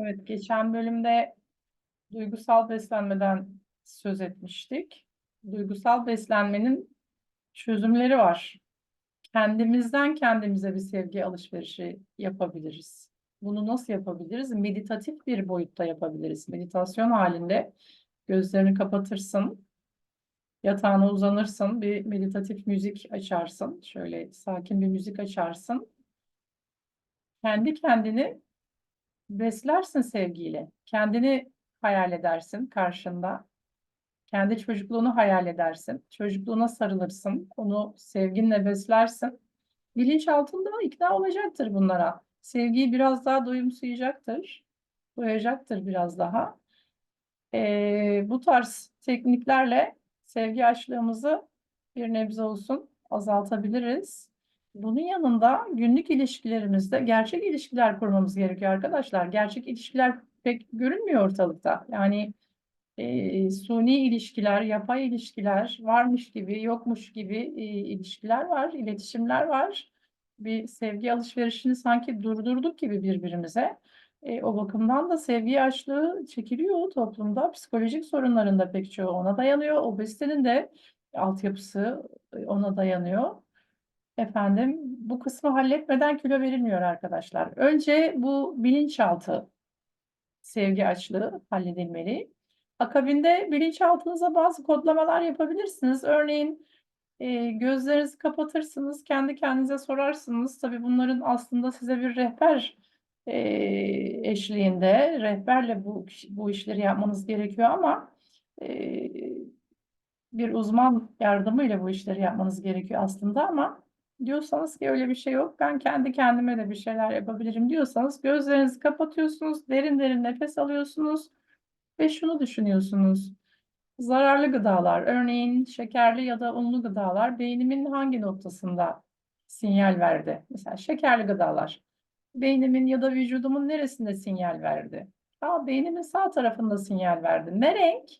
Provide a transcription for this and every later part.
Evet, geçen bölümde duygusal beslenmeden söz etmiştik. Duygusal beslenmenin çözümleri var. Kendimizden kendimize bir sevgi alışverişi yapabiliriz. Bunu nasıl yapabiliriz? Meditatif bir boyutta yapabiliriz. Meditasyon halinde gözlerini kapatırsın, yatağına uzanırsın, bir meditatif müzik açarsın. Şöyle sakin bir müzik açarsın. Kendi kendini beslersin sevgiyle. Kendini hayal edersin karşında. Kendi çocukluğunu hayal edersin. Çocukluğuna sarılırsın. Onu sevginle beslersin. Bilinçaltında ikna olacaktır bunlara. Sevgiyi biraz daha duyumsayacaktır. Duyacaktır biraz daha. Ee, bu tarz tekniklerle sevgi açlığımızı bir nebze olsun azaltabiliriz. Bunun yanında günlük ilişkilerimizde gerçek ilişkiler kurmamız gerekiyor arkadaşlar. Gerçek ilişkiler pek görünmüyor ortalıkta. Yani e, suni ilişkiler, yapay ilişkiler varmış gibi, yokmuş gibi e, ilişkiler var, iletişimler var. Bir sevgi alışverişini sanki durdurduk gibi birbirimize. E, o bakımdan da sevgi açlığı çekiliyor toplumda. Psikolojik sorunların da pek çoğu ona dayanıyor. Obezitenin de altyapısı e, ona dayanıyor. Efendim, bu kısmı halletmeden kilo verilmiyor arkadaşlar. Önce bu bilinçaltı sevgi açlığı halledilmeli. Akabinde bilinçaltınıza bazı kodlamalar yapabilirsiniz. Örneğin e, gözlerinizi kapatırsınız, kendi kendinize sorarsınız. Tabii bunların aslında size bir rehber e, eşliğinde, rehberle bu, bu işleri yapmanız gerekiyor ama e, bir uzman yardımıyla bu işleri yapmanız gerekiyor aslında ama diyorsanız ki öyle bir şey yok, ben kendi kendime de bir şeyler yapabilirim diyorsanız gözlerinizi kapatıyorsunuz, derin derin nefes alıyorsunuz ve şunu düşünüyorsunuz. Zararlı gıdalar, örneğin şekerli ya da unlu gıdalar beynimin hangi noktasında sinyal verdi? Mesela şekerli gıdalar beynimin ya da vücudumun neresinde sinyal verdi? Aa, beynimin sağ tarafında sinyal verdi. Ne renk?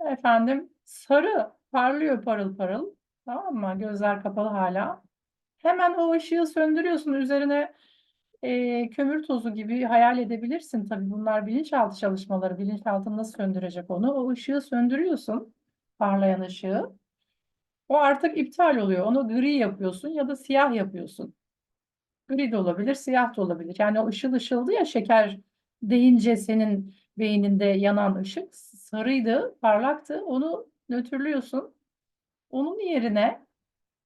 Efendim sarı, parlıyor parıl parıl. Tamam mı? Gözler kapalı hala. Hemen o ışığı söndürüyorsun. Üzerine e, kömür tozu gibi hayal edebilirsin. Tabii bunlar bilinçaltı çalışmaları. Bilinçaltı nasıl söndürecek onu? O ışığı söndürüyorsun. Parlayan ışığı. O artık iptal oluyor. Onu gri yapıyorsun ya da siyah yapıyorsun. Gri de olabilir, siyah da olabilir. Yani o ışıl ışıldı ya şeker deyince senin beyninde yanan ışık sarıydı, parlaktı. Onu nötrlüyorsun. Onun yerine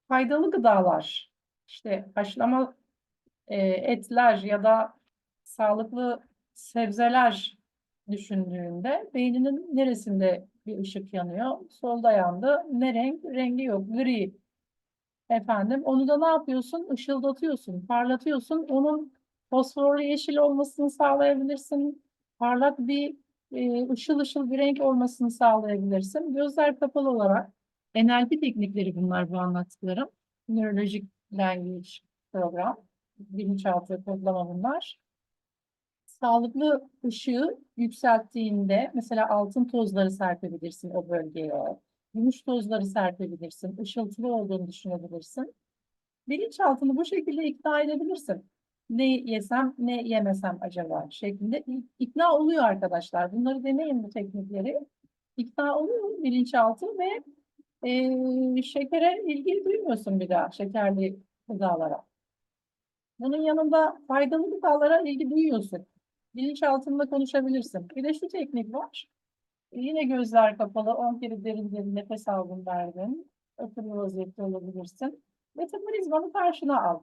faydalı gıdalar, işte haşlama e, etler ya da sağlıklı sebzeler düşündüğünde beyninin neresinde bir ışık yanıyor? Solda yandı. Ne renk? Rengi yok. Gri. Efendim onu da ne yapıyorsun? Işıldatıyorsun, parlatıyorsun. Onun fosforlu yeşil olmasını sağlayabilirsin. Parlak bir e, ışıl ışıl bir renk olmasını sağlayabilirsin. Gözler kapalı olarak NLP teknikleri bunlar bu anlattıklarım. Nörolojik language program, bilinçaltı kodlama bunlar. Sağlıklı ışığı yükselttiğinde mesela altın tozları serpebilirsin o bölgeye. Gümüş tozları serpebilirsin. Işıltılı olduğunu düşünebilirsin. Bilinçaltını bu şekilde ikna edebilirsin. Ne yesem, ne yemesem acaba şeklinde ikna oluyor arkadaşlar. Bunları deneyin bu teknikleri. İkna oluyor bilinçaltı ve e, şekere ilgi duymuyorsun bir daha şekerli gıdalara. Bunun yanında faydalı gıdalara ilgi duyuyorsun. Bilinçaltında konuşabilirsin. Bir de şu teknik var. Yine gözler kapalı. 10 kere derin derin nefes aldın verdin. Oturma vaziyette olabilirsin. Metabolizmanı karşına al.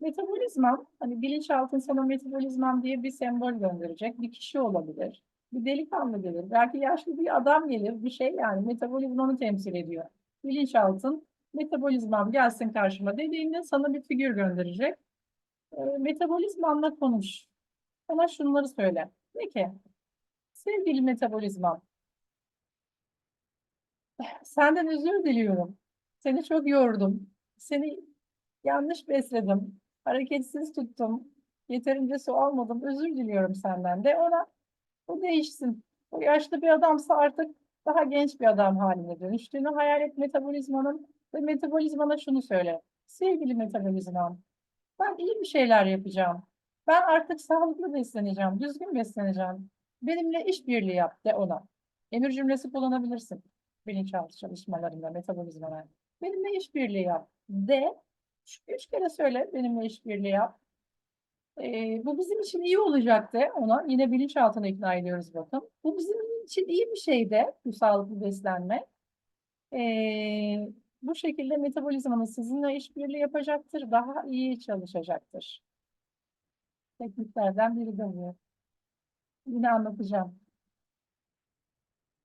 Metabolizman, hani bilinçaltın sana metabolizman diye bir sembol gönderecek. Bir kişi olabilir. Bir delikanlı gelir. Belki yaşlı bir adam gelir. Bir şey yani metabolizmanı temsil ediyor. Bilinçaltın metabolizmam gelsin karşıma dediğinde sana bir figür gönderecek. E, metabolizmanla konuş. Sana şunları söyle. Peki. Sevgili metabolizmam. Senden özür diliyorum. Seni çok yordum. Seni yanlış besledim. Hareketsiz tuttum. Yeterince su almadım. Özür diliyorum senden de. Ona bu değişsin. O yaşlı bir adamsa artık daha genç bir adam haline dönüştüğünü hayal et metabolizmanın ve metabolizmana şunu söyle. Sevgili metabolizmam, ben iyi bir şeyler yapacağım. Ben artık sağlıklı besleneceğim, düzgün besleneceğim. Benimle işbirliği yap de ona. Emir cümlesi kullanabilirsin. Bilinçaltı çalışmalarında, metabolizmalar. Benimle işbirliği yap de. Üç kere söyle benimle işbirliği yap. Ee, bu bizim için iyi olacak de ona. Yine bilinçaltına ikna ediyoruz bakın. Bu bizim için iyi bir şey de bu sağlıklı beslenme. Ee, bu şekilde metabolizmanız sizinle işbirliği yapacaktır. Daha iyi çalışacaktır. Tekniklerden biri de bu. Yine anlatacağım.